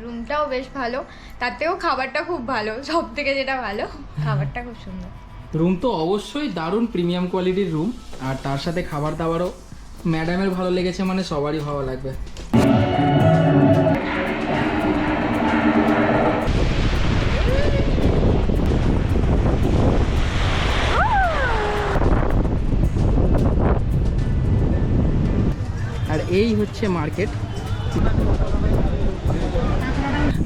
রুমটাও বেশ ভালো। তার থেকেও খাবারটা খুব ভালো সব থেকে যেটা ভালো, খাবারটা খুব সুন্দর। রুম তো অবশ্যই দারুণ প্রিমিয়াম কোয়ালিটির রুম আর তার সাথে খাবার দাবারও ম্যাডামের ভালো লেগেছে মানে সবারই ভালো লাগবে। আর এই হচ্ছে মার্কেট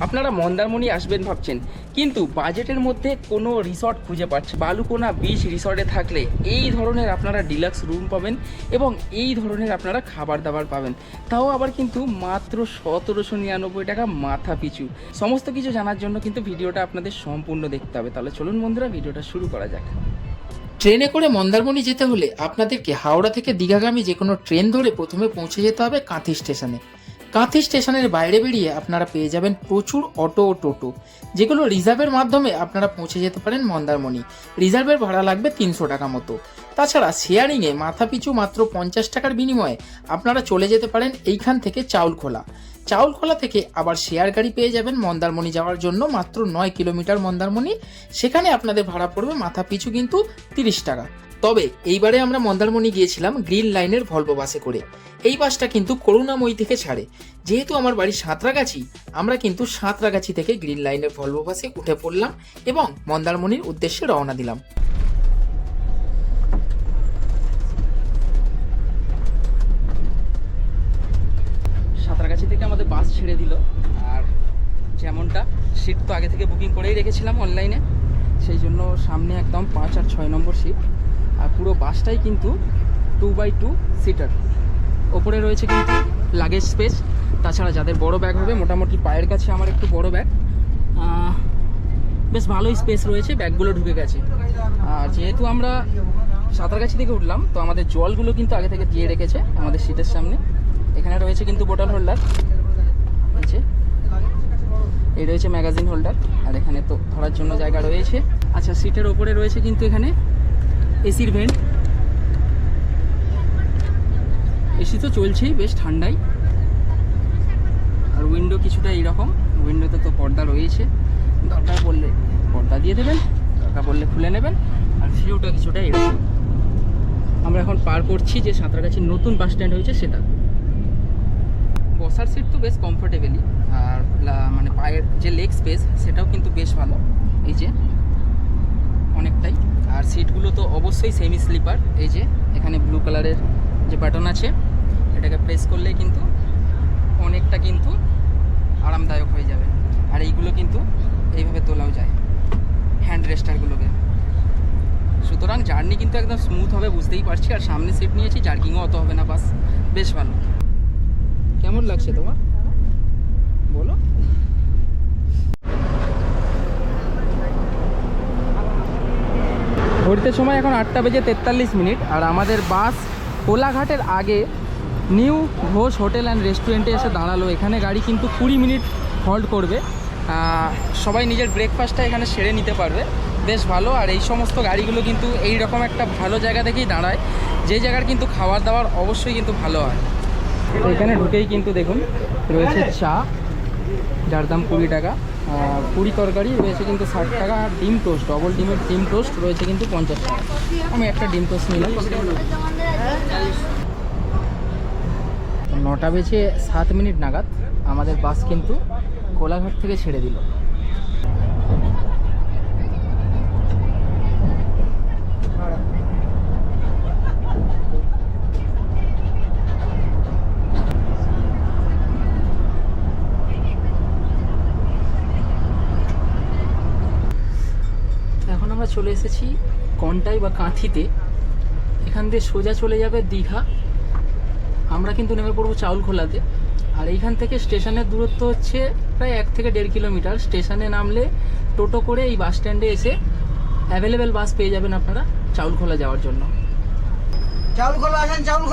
আপনারা মন্দারমণি আসবেন ভাবছেন, কিন্তু বাজেটের মধ্যে কোনো রিসর্ট খুঁজে পাচ্ছে। বালুকোনা বিচ রিসর্টে থাকলে এই ধরনের আপনারা ডিলাক্স রুম পাবেন এবং এই ধরনের আপনারা খাবার দাবার পাবেন। তাও আবার কিন্তু মাত্র সতেরোশো নিরানব্বই টাকা মাথা পিছু। সমস্ত কিছু জানার জন্য কিন্তু ভিডিওটা আপনাদের সম্পূর্ণ দেখতে হবে। তাহলে চলুন বন্ধুরা, ভিডিওটা শুরু করা যাক। ট্রেনে করে মন্দারমণি যেতে হলে আপনাদেরকে হাওড়া থেকে দীঘাগামী যে কোনো ট্রেন ধরে প্রথমে পৌঁছে যেতে হবে কাঁথি স্টেশনে। কাঁথি স্টেশনের বাইরে বেরিয়ে আপনারা পেয়ে যাবেন প্রচুর অটো ও টোটো, যেগুলো রিজার্ভের মাধ্যমে আপনারা পৌঁছে যেতে পারেন মন্দারমণি। রিজার্ভের ভাড়া লাগবে তিনশো টাকা মতো। তাছাড়া শেয়ারিংয়ে মাথাপিছু মাত্র পঞ্চাশ টাকার বিনিময়ে আপনারা চলে যেতে পারেন এইখান থেকে চাউলখোলা। চাউলখোলা থেকে আবার শেয়ার গাড়ি পেয়ে যাবেন মন্দারমণি যাওয়ার জন্য মাত্র নয় কিলোমিটার মন্দারমণি। সেখানে আপনাদের ভাড়া পড়বে মাথা পিছু কিন্তু তিরিশ টাকা। তবে এইবারে আমরা মন্দারমণি গিয়েছিলাম গ্রিন লাইনের ভলভো বাসে করে। এই বাসটা কিন্তু করুণাময়ী থেকে ছাড়ে। যেহেতু আমার বাড়ি সাঁতরাগাছি, আমরা কিন্তু সাঁতরাগাছি থেকে গ্রিন লাইনের ভলভো বাসে উঠে পড়লাম এবং মন্দারমণির উদ্দেশ্যে রওনা দিলাম। সাঁতরাগাছি থেকে আমাদের বাস ছেড়ে দিল। আর যেমনটা সিট তো আগে থেকে বুকিং করেই রেখেছিলাম অনলাইনে সেই জন্য সামনে একদম পাঁচ আর ছয় নম্বর সিট আর পুরো বাসটাই কিন্তু টু বাই টু সিটার ওপরে রয়েছে কিন্তু লাগেজ স্পেস তাছাড়া যাদের বড় ব্যাগ হবে, মোটামুটি পায়ের কাছে আমার একটু বড় ব্যাগ বেশ ভালোই স্পেস রয়েছে ব্যাগগুলো ঢুকে গেছে। আর যেহেতু আমরা সাঁতারগাছি থেকে উঠলাম, তো আমাদের জলগুলো কিন্তু আগে থেকে দিয়ে রেখেছে আমাদের সিটের সামনে। এখানে রয়েছে কিন্তু বোটল হোল্ডার নিচে। এই রয়েছে ম্যাগাজিন হোল্ডার আর এখানে তো ধরার জন্য জায়গা রয়েছে। আচ্ছা সিটের ওপরে রয়েছে কিন্তু এখানে এসির ভেন্ট। এসি তো চলছেই, বেশ ঠান্ডাই। আর উইন্ডো কিছুটা এইরকম উইন্ডোতে তো পর্দা রয়েছে। দরকার পড়লে পর্দা দিয়ে দেবেন, দরকার পড়লে খুলে নেবেন, আর ভিউটা কিছুটা এরকম আমরা এখন পার করছি যে সাঁতরাগাছির নতুন বাস স্ট্যান্ড হয়েছে সেটা। বসার সিট তো বেশ কমফোর্টেবলি আর মানে পায়ের যে লেগ স্পেস সেটাও কিন্তু বেশ ভালো। এই যে সিটগুলো তো অবশ্যই সেমি স্লিপার এই যে এখানে ব্লু কালারের যে বাটন আছে, এটাকে প্রেস করলে কিন্তু অনেকটা কিন্তু আরামদায়ক হয়ে যাবে। আর এইগুলো কিন্তু এইভাবে তোলাও যায় হ্যান্ড রেস্টারগুলোকে সুতরাং জার্নি কিন্তু একদম স্মুথ হবে, বুঝতেই পারছি। আর সামনে সিট নিয়েছি জার্কিংও অত হবে না, বাস, বেশ ভালো। কেমন লাগছে তোমার? বলো। ঘড়িতে সময় এখন আটটা বেজে তেতাল্লিশ মিনিট। আর আমাদের বাস কোলাঘাটের আগে নিউ ঘোষ হোটেল অ্যান্ড রেস্টুরেন্টে এসে দাঁড়াল। এখানে গাড়ি কিন্তু কুড়ি মিনিট হল্ট করবে। সবাই নিজের ব্রেকফাস্টটা এখানে সেরে নিতে পারবে। বেশ ভালো। আর এই সমস্ত গাড়িগুলো কিন্তু এই রকম একটা ভালো জায়গা থেকেই দাঁড়ায়। যে জায়গার কিন্তু খাবার দাবার অবশ্যই কিন্তু ভালো হয়। এখানে ঢুকেই কিন্তু দেখুন, রয়েছে চা, যার দাম কুড়ি টাকা। পুরি তরকারি রয়েছে কিন্তু ষাট টাকা আর ডিম টোস্ট ডবল ডিমের ডিম টোস্ট রয়েছে কিন্তু পঞ্চাশ টাকা। আমি একটা ডিম টোস্ট নিলাম। নটা বেজে সাত মিনিট নাগাদ আমাদের বাস কিন্তু কোলাঘাট থেকে ছেড়ে দিল। আমরা চলে এসেছি কন্টাই বা কাঁথিতে। এখান দিয়ে সোজা চলে যাবে দীঘা। আমরা কিন্তু নেমে পড়ব চাউলখোলাতে আর এইখান থেকে স্টেশনের দূরত্ব হচ্ছে প্রায় এক থেকে দেড় কিলোমিটার। স্টেশনে নামলে টোটো করে এই বাস স্ট্যান্ডে এসে অ্যাভেলেবেল বাস পেয়ে যাবেন আপনারা চাউলখোলা যাওয়ার জন্য। চাউল খোলা, আসেন চাউল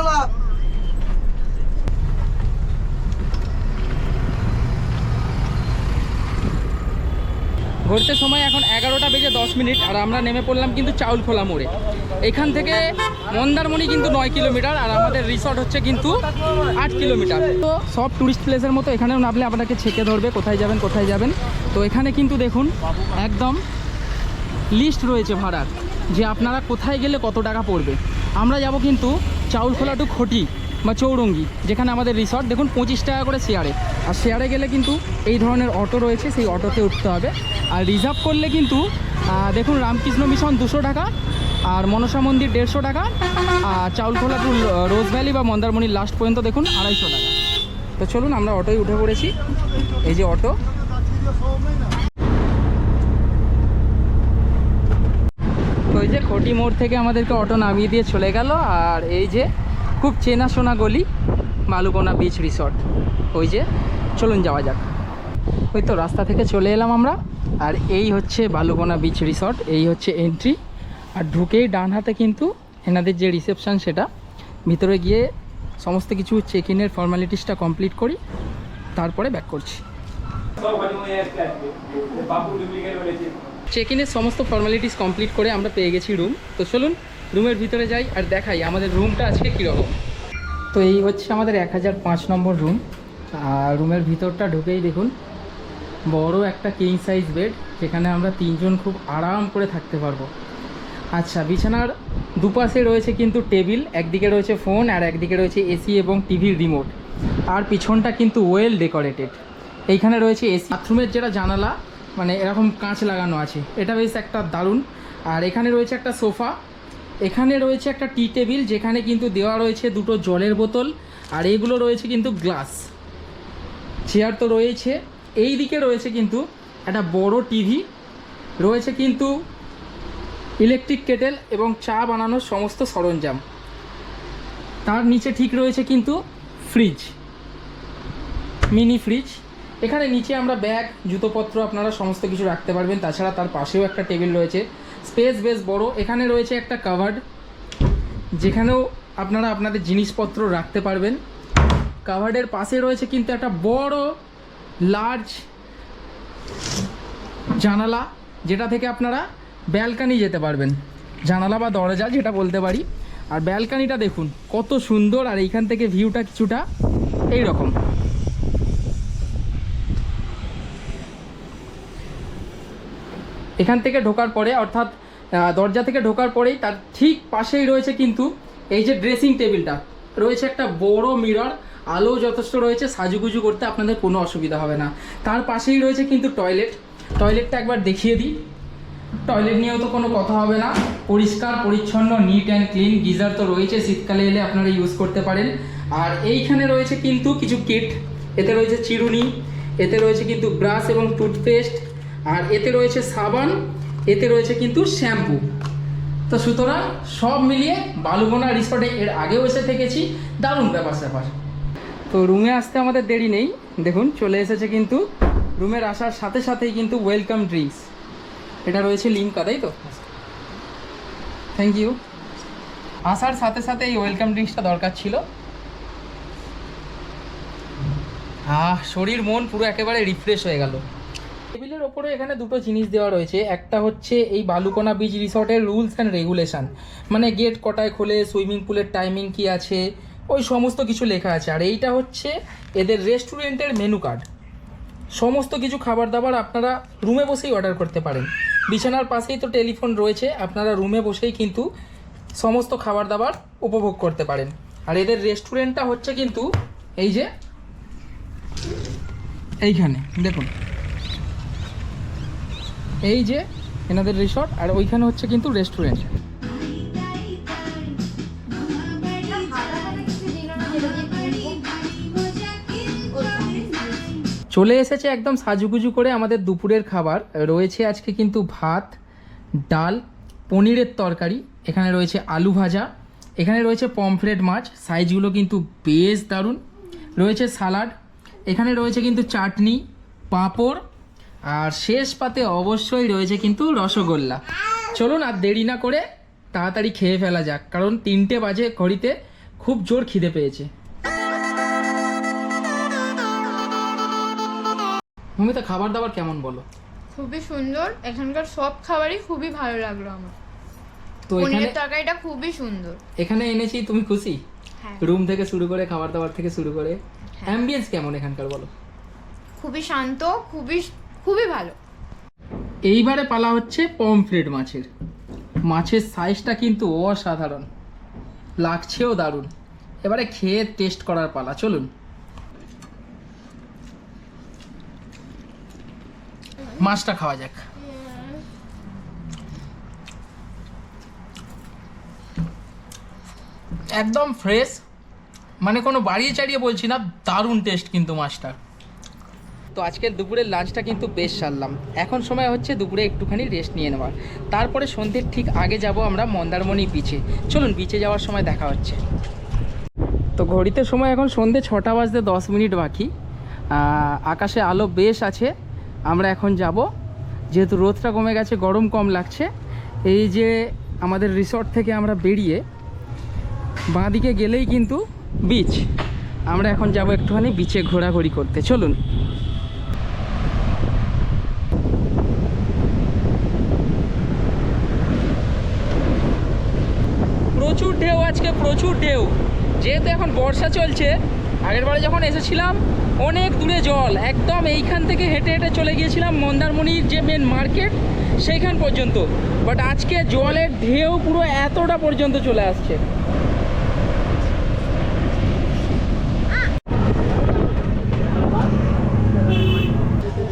ঘুরতে সময় এখন এগারোটা বেজে দশ মিনিট আর আমরা নেমে পড়লাম কিন্তু চাউলখোলা মোড়ে। এখান থেকে মন্দারমণি কিন্তু নয় কিলোমিটার আর আমাদের রিসর্ট হচ্ছে কিন্তু আট কিলোমিটার। তো সব ট্যুরিস্ট প্লেসের মতো এখানেও নামলে আপনাকে ছেকে ধরবে, কোথায় যাবেন কোথায় যাবেন। তো এখানে কিন্তু দেখুন, একদম লিস্ট রয়েছে ভাড়ার, যে আপনারা কোথায় গেলে কত টাকা পড়বে। আমরা যাব কিন্তু চাউলখোলা টু খটি বা চৌরঙ্গি, যেখানে আমাদের রিসর্ট, দেখুন পঁচিশ টাকা করে শেয়ারে আর শেয়ারে গেলে কিন্তু এই ধরনের অটো রয়েছে, সেই অটোতে উঠতে হবে। আর রিজার্ভ করলে কিন্তু দেখুন রামকৃষ্ণ মিশন দুশো টাকা, আর মনসা মন্দির দেড়শো টাকা, আর চাউলখোলা টু রোজ ভ্যালি বা মন্দারমণির লাস্ট পর্যন্ত দেখুন আড়াইশো টাকা। তো চলুন আমরা অটোয় উঠে পড়েছি, এই যে অটো। এই যে খটি মোড় থেকে আমাদেরকে অটো নামিয়ে দিয়ে চলে গেল, আর এই যে খুব চেনাশোনা গলি বালুকোনা বিচ রিসর্ট ওই যে, চলুন যাওয়া যাক। ওই তো রাস্তা থেকে চলে এলাম আমরা। আর এই হচ্ছে বালুকোনা বিচ রিসর্ট এই হচ্ছে এন্ট্রি আর ঢুকেই ডান হাতে কিন্তু এনাদের যে রিসেপশন সেটা, ভিতরে গিয়ে সমস্ত কিছু চেক ইনের ফর্মালিটিসটা কমপ্লিট করি, তারপরে ব্যাক করছি। চেক ইনের সমস্ত ফর্মালিটিস কমপ্লিট করে আমরা পেয়ে গেছি রুম তো চলুন রুমের ভিতরে যাই আর দেখাই আমাদের রুমটা আজকে কীরকম। তো এই হচ্ছে আমাদের এক হাজার পাঁচ নম্বর রুম আর রুমের ভিতরটা ঢুকেই দেখুন বড় একটা কিং সাইজ বেড যেখানে আমরা তিনজন খুব আরাম করে থাকতে পারব। আচ্ছা বিছানার দুপাশে রয়েছে কিন্তু টেবিল, একদিকে রয়েছে ফোন আর একদিকে রয়েছে এসি এবং টিভির রিমোট আর পিছনটা কিন্তু ওয়েল ডেকোরেটেড এইখানে রয়েছে এসি বাথরুমের যেটা জানালা মানে এরকম কাঁচ লাগানো আছে। এটা বেশ একটা দারুণ। আর এখানে রয়েছে একটা সোফা। এখানে রয়েছে একটা টি টেবিল যেখানে কিন্তু দেওয়া রয়েছে দুটো জলের বোতল। আর এগুলো রয়েছে কিন্তু গ্লাস চেয়ার তো রয়েছে। এই দিকে রয়েছে কিন্তু একটা বড় টিভি, রয়েছে কিন্তু ইলেকট্রিক কেটেল এবং চা বানানোর সমস্ত সরঞ্জাম। তার নিচে ঠিক রয়েছে কিন্তু ফ্রিজ, মিনি ফ্রিজ। এখানে নিচে আমরা ব্যাগ, জুতোপত্র আপনারা সমস্ত কিছু রাখতে পারবেন। তাছাড়া তার পাশেও একটা টেবিল রয়েছে, স্পেস বেশ বড়। এখানে রয়েছে একটা কাভার্ড, যেখানেও আপনারা আপনাদের জিনিসপত্র রাখতে পারবেন। কাভার্ডের পাশে রয়েছে কিন্তু একটা বড় লার্জ জানালা, যেটা থেকে আপনারা ব্যালকানি যেতে পারবেন। জানালা বা দরজা, যেটা বলতে পারি। আর ব্যালকানিটা দেখুন, কত সুন্দর, আর এইখান থেকে ভিউটা কিছুটা এই রকম এখান থেকে ঢোকার পরে, অর্থাৎ দরজা থেকে ঢোকার পরেই তার ঠিক পাশেই রয়েছে কিন্তু এই যে ড্রেসিং টেবিলটা রয়েছে একটা বড় মিরর আলো যথেষ্ট রয়েছে, সাজুগুজু করতে আপনাদের কোনো অসুবিধা হবে না। তার পাশেই রয়েছে কিন্তু টয়লেট। টয়লেটটা একবার দেখিয়ে দিই। টয়লেট নিয়েও তো কোনো কথা হবে না। পরিষ্কার, পরিচ্ছন্ন নিট অ্যান্ড ক্লিন গিজার তো রয়েছে, শীতকালে এলে আপনারা ইউজ করতে পারেন। আর এইখানে রয়েছে কিন্তু কিছু কিট এতে রয়েছে চিরুনি, এতে রয়েছে কিন্তু ব্রাশ এবং টুথপেস্ট আর এতে রয়েছে সাবান, এতে রয়েছে কিন্তু শ্যাম্পু তো সুতরাং সব মিলিয়ে বালুগোনা রিসর্টে এর আগেও এসে থেকেছি। দারুণ ব্যাপার স্যাপার তো রুমে আসতে আমাদের দেরি নেই। দেখুন, চলে এসেছে কিন্তু রুমের আসার সাথে সাথেই কিন্তু ওয়েলকাম ড্রিঙ্কস এটা রয়েছে লিঙ্কা তাই তো? থ্যাংক ইউ আসার সাথে সাথে এই ওয়েলকাম ড্রিঙ্কসটা দরকার ছিল। আহ, শরীর, মন পুরো একেবারে রিফ্রেশ হয়ে গেল। টেবিলের ওপরে এখানে দুটো জিনিস দেওয়া রয়েছে। একটা হচ্ছে এই বালুকোনা বিচ রিসর্টের রুলস অ্যান্ড রেগুলেশন মানে গেট কটায় খোলে সুইমিং পুলের টাইমিং কি আছে? ওই সমস্ত কিছু লেখা আছে। আর এইটা হচ্ছে এদের রেস্টুরেন্টের মেনু কার্ড। সমস্ত কিছু খাবার দাবার আপনারা রুমে বসেই অর্ডার করতে পারেন। বিছানার পাশেই তো টেলিফোন রয়েছে, আপনারা রুমে বসেই কিন্তু সমস্ত খাবার দাবার উপভোগ করতে পারেন। আর এদের রেস্টুরেন্টটা হচ্ছে কিন্তু এই যে, এইখানে, দেখুন। এই যে, এনাদের রিসর্ট, আর ওইখানে হচ্ছে কিন্তু রেস্টুরেন্ট। চলে এসেছে একদম সাজুগুজু করে আমাদের দুপুরের খাবার। রয়েছে আজকে কিন্তু ভাত, ডাল, পনিরের তরকারি, এখানে রয়েছে আলু ভাজা, এখানে রয়েছে পমফ্রেট মাছ, সাইজগুলো কিন্তু বেশ দারুণ। রয়েছে সালাড, এখানে রয়েছে কিন্তু চাটনি, পাঁপড়, আর শেষ পাতে অবশ্যই রয়েছে কিন্তু রসগোল্লা। চলুন আর দেরি না করে তাড়াতাড়ি খেয়ে ফেলা যাক, কারণ তিনটে বাজে ঘড়িতে খুব জোর খিদে পেয়েছে। মমিতা খাবার দাবার কেমন বলো? খুবই সুন্দর। এখানকার সব খাবারই খুবই ভালো লাগল আমার। তো এখানে পনিরের তরকারিটা খুবই সুন্দর। এখানে এনেছি তুমি খুশি? হ্যাঁ। রুম থেকে শুরু করে খাবার দাবার থেকে শুরু করে। অ্যাম্বিয়েন্স কেমন এখানকার বলো? খুবই শান্ত খুবই খুবই ভালো। এইবারে পালা হচ্ছে পমফ্রেট মাছের। মাছের সাইজটা কিন্তু অসাধারণ। লাগছেও দারুণ। এবারে খেয়ে টেস্ট করার পালা চলুন। মাছটা খাওয়া যাক। একদম ফ্রেশ মানে কোনো বাড়িয়ে চাড়িয়ে বলছি না, দারুণ টেস্ট কিন্তু মাছটার তো আজকের দুপুরের লাঞ্চটা কিন্তু বেশ সারলাম। এখন সময় হচ্ছে দুপুরে একটুখানি রেস্ট নিয়ে নেওয়ার। তারপরে সন্ধ্যের ঠিক আগে যাব আমরা মন্দারমণি বিচে চলুন বিচে যাওয়ার সময় দেখা হচ্ছে। তো ঘড়িতে সময় এখন সন্ধ্যে ছটা বাজতে দশ মিনিট বাকি। আকাশে আলো বেশ আছে। আমরা এখন যাব। যেহেতু রোদটা কমে গেছে, গরম কম লাগছে, এই যে আমাদের রিসর্ট থেকে আমরা বেরিয়ে বাঁদিকে গেলেই কিন্তু বিচ আমরা এখন যাব একটুখানি বিচে ঘোরাঘুরি করতে। চলুন। প্রচুর ঢেউ আজকে, প্রচুর ঢেউ। যেহেতু এখন বর্ষা চলছে, আগের বারে যখন এসেছিলাম অনেক দূরে জল। একদম এইখান থেকে হেঁটে হেঁটে চলে গিয়েছিলাম মন্দারমণির যে মেন মার্কেট সেইখান পর্যন্ত। বাট আজকে জলের ঢেউ পুরো এতটা পর্যন্ত চলে আসছে।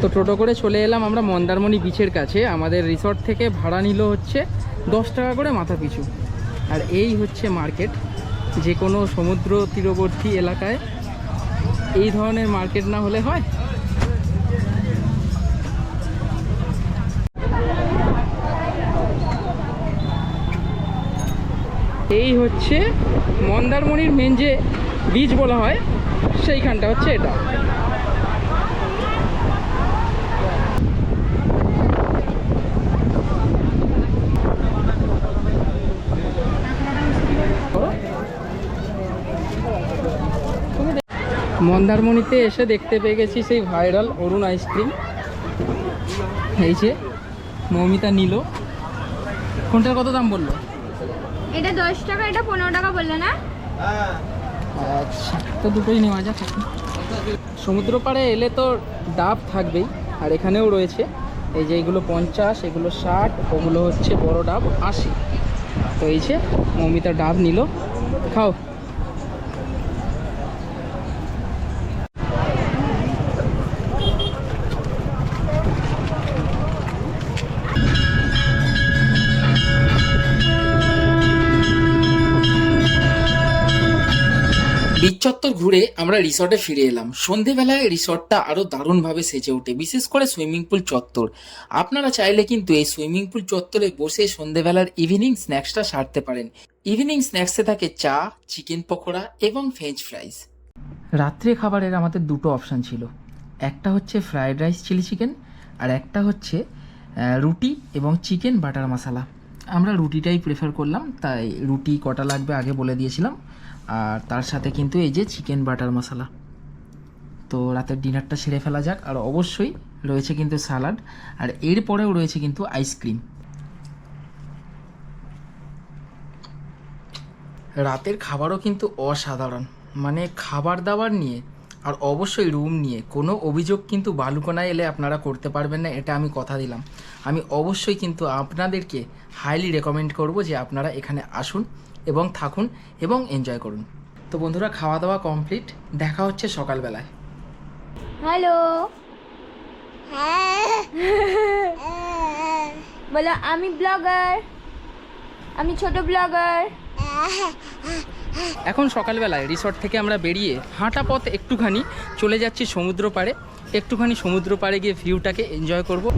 তো টোটো করে চলে এলাম আমরা মন্দারমণি বিচের কাছে। আমাদের রিসর্ট থেকে ভাড়া নিল হচ্ছে দশ টাকা করে মাথা পিছু আর এই হচ্ছে মার্কেট যে কোনো সমুদ্র তীরবর্তী এলাকায়। এই ধরনের মার্কেট না হলে হয়? এই হচ্ছে মন্দারমণির মেন যে বীজ বলা হয়, সেইখানটা হচ্ছে এটা। মন্দারমণিতে এসে দেখতে পেয়ে গেছি সেই ভাইরাল অরুণ আইসক্রিম এই যে মৌমিতা নিল। কোনটার কত দাম বলল? এটা দশ টাকা এটা পনেরো টাকা বললে না? আচ্ছা তো দুটোই নেওয়া যাক। সমুদ্র পাড়ে এলে তো ডাব থাকবেই আর এখানেও রয়েছে। এই যে এগুলো পঞ্চাশ এগুলো ষাট ওগুলো হচ্ছে বড় ডাব আশি। তো এই যে মৌমিতা ডাব নিল। খাও। ঘুরে আমরা রিসর্টে ফিরে এলাম। সন্ধেবেলায় রিসর্টটা আরও দারুণভাবে সেজে ওঠে, বিশেষ করে সুইমিং পুল চত্বর। আপনারা চাইলে কিন্তু এই সুইমিং পুল চত্বরে বসে সন্ধেবেলার ইভিনিং স্ন্যাক্সটা সারতে পারেন। ইভিনিং স্ন্যাক্সে থাকে চা চিকেন পকোড়া এবং ফ্রেঞ্চ ফ্রাইস রাত্রে খাবারের আমাদের দুটো অপশান ছিল। একটা হচ্ছে ফ্রায়েড রাইস চিলি চিকেন আর একটা হচ্ছে রুটি এবং চিকেন বাটার মশলা আমরা রুটিটাই প্রেফার করলাম, তাই রুটি কটা লাগবে আগে বলে দিয়েছিলাম। আর তার সাথে কিন্তু এই যে চিকেন বাটার মশলা তো রাতের ডিনারটা সেরে ফেলা যাক, আর অবশ্যই রয়েছে কিন্তু সালাড আর এরপরেও রয়েছে কিন্তু আইসক্রিম রাতের খাবারও কিন্তু অসাধারণ মানে খাবার দাবার নিয়ে, আর অবশ্যই রুম নিয়ে, কোনো অভিযোগ কিন্তু বালুকোনায় এলে আপনারা করতে পারবেন না, এটা আমি কথা দিলাম। আমি অবশ্যই কিন্তু আপনাদেরকে হাইলি রেকমেন্ড করব যে আপনারা এখানে আসুন এবং থাকুন এবং এনজয় করুন। তো বন্ধুরা খাওয়া দাওয়া কমপ্লিট দেখা হচ্ছে সকালবেলায়। হ্যালো বলো আমি ব্লগার আমি ছোট ব্লগার এখন সকালবেলায় রিসর্ট থেকে আমরা বেরিয়ে হাঁটা পথ একটুখানি চলে যাচ্ছি সমুদ্র পাড়ে। একটুখানি সমুদ্র পাড়ে গিয়ে ভিউটাকে এনজয় করব।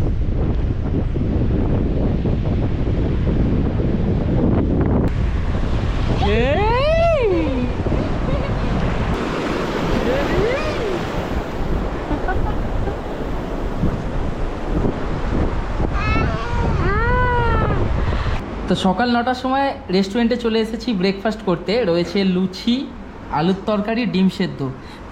তো সকাল নটার সময় রেস্টুরেন্টে চলে এসেছি ব্রেকফাস্ট করতে। রয়েছে লুচি, আলুর তরকারি, ডিম সেদ্ধ।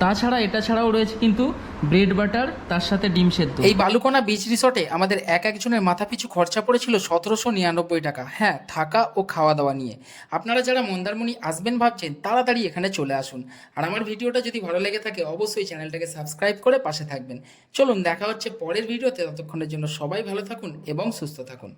তাছাড়া এটা ছাড়াও রয়েছে কিন্তু ব্রেড বাটার তার সাথে ডিম সেদ্ধ। এই বালুকোনা বিচ রিসর্টে আমাদের এক একজনের মাথা পিছু খরচা পড়েছিল সতেরোশো নিরানব্বই টাকা। হ্যাঁ থাকা ও খাওয়া দাওয়া নিয়ে। আপনারা যারা মন্দারমণি আসবেন ভাবছেন, তাড়াতাড়ি এখানে চলে আসুন। আর আমার ভিডিওটা যদি ভালো লেগে থাকে, অবশ্যই চ্যানেলটাকে সাবস্ক্রাইব করে পাশে থাকবেন। চলুন, দেখা হচ্ছে পরের ভিডিওতে। ততক্ষণের জন্য সবাই ভালো থাকুন এবং সুস্থ থাকুন।